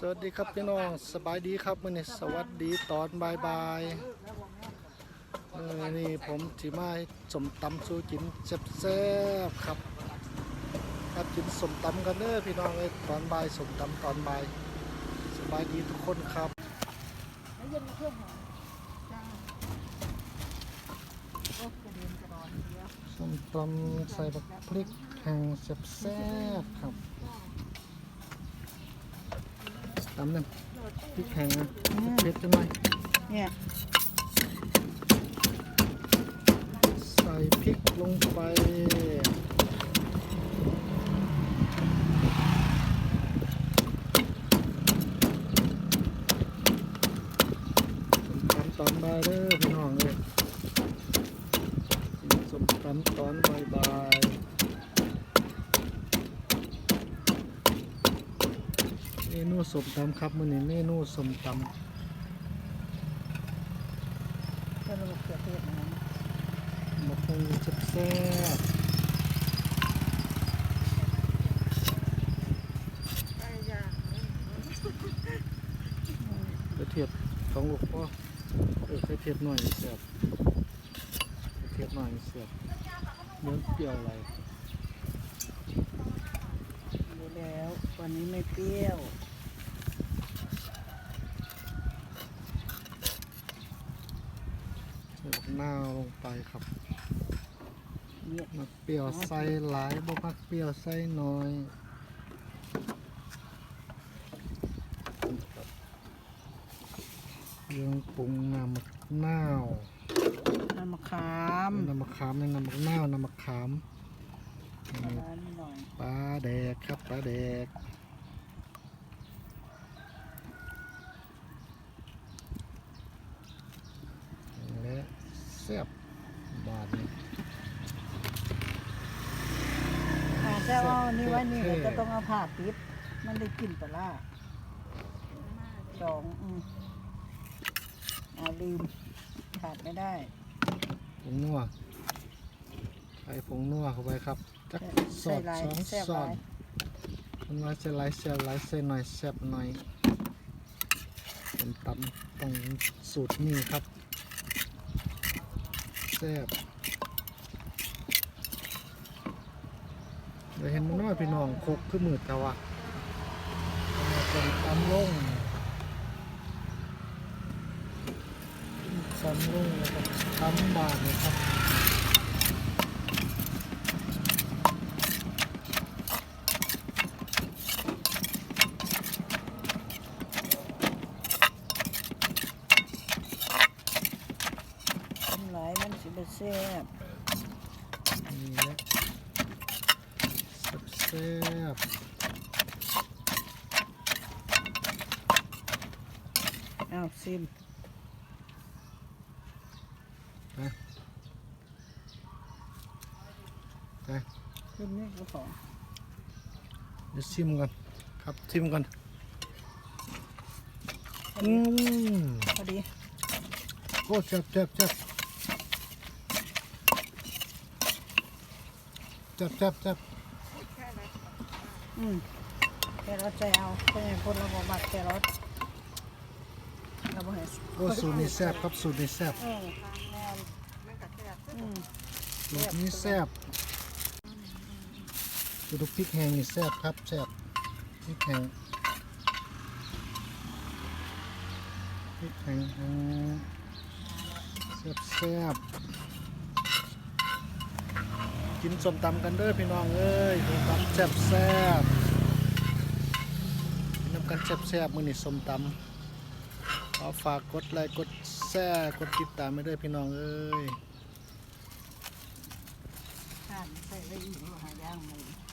สวัสดีครับพี่น้องสบายดีครับมื่อนี้สวัสดีตอนบายบายๆเออนี่ผมจิมาสมตำสู้กินแซ่บๆครับครับกินสมตำกันเด้อพี่น้องเอ้ยตอนบ่ายสมตำตอนบ่ายสบายดีทุกคนครับแล้วยังมีเครื่องหอมจ้าโอ้กระเด็นกระดอนเดียวสมตำใส่บักพริกแห้งแซ่บๆครับ ตำเนี่ยพริกแห้งนะเผ็ดจังเลยเนี่ยใส่พริกลงไปส้มตำตอนบ่ายเด้อพี่น้องเลยกินส้มตำตอนบ่ายบายเมนูส้มตำครับมื้อนี้เมนูส้มตจะระบบเกลือเทศนะำมะพร้าวแซ่บไก่ย่างๆกระเทียมสองลูกพ่อเออกระเทียมหน่อยแซ่บกระเทียมหน่อยแซ่บเนื้อเปรี้ยวอะไรรู้แล้ว วันนี้ไม่เปรี้ยว ใส่บักนาวลงไปครับเนี่ยมักเปรี้ยวใส่หลายบ่มักเปรี้ยวใส่น้อยเครื่องปรุงน้ำมะนาวน้ำมะขามน้ำมะขามในน้ำมะนาวน้ำมะขามปลาร้านิดหน่อยปลาแดกครับปลาแดกและ แซ่บบาดนี้อาจจะเอานี่ไว้นี่เราจะต้องเอาผ้าปิด มันได้กลิ่นปลาร้าสองอืมเอาลืมขาดไม่ได้ผงนัวใส่ผงนัวเข้าไปครับจักสอใส่ดลายสองแซ่บสอลาดยมันว่าจะไลายแซ่บไลายใส่หน่อยแซ่บหน่อยเป็นตำต้องสูตรนี้ครับ แซ่บเดี๋ยวเห็นมันน้อยพี่น้องคกคือมืดแต่ว่าเป็นตำลงตำลงแล้วก็ตำบาดเลยครับายมันสิบแซ่บนี่แหละแซ่บเอาซิมๆนะไปซิมนี่ก็ของเดี๋ยวชิมกันครับชิมกันอืมพอดีโอ้แซ่บแซ่บแซ่บ แซ่บแซ่บแซ่บอืมแครอทใจเอาเพื่อนคนเราบอกบักแครอทเราบอกให้โอ้สูตรนี้แซ่บครับสูตรนี้แซ่บเออแม่นอืมสูตรนี้แซ่บสูตรพริกแห้งนี่แซ่บครับแซ่บพริกแห้งพริกแห้งอืมแซ่บแซ่บ กินส้มตำกันเด้อพี่น้องเอ้ยส้มตำแซ่บแซ่บกินน้ำกันแซ่บแซ่บมื้อนี้ส้มตำขอฝากกดไลค์กดแซ่กดติดตามไปเด้อพี่น้องเอ้ย ใส่ได้อีกหาย่างเลย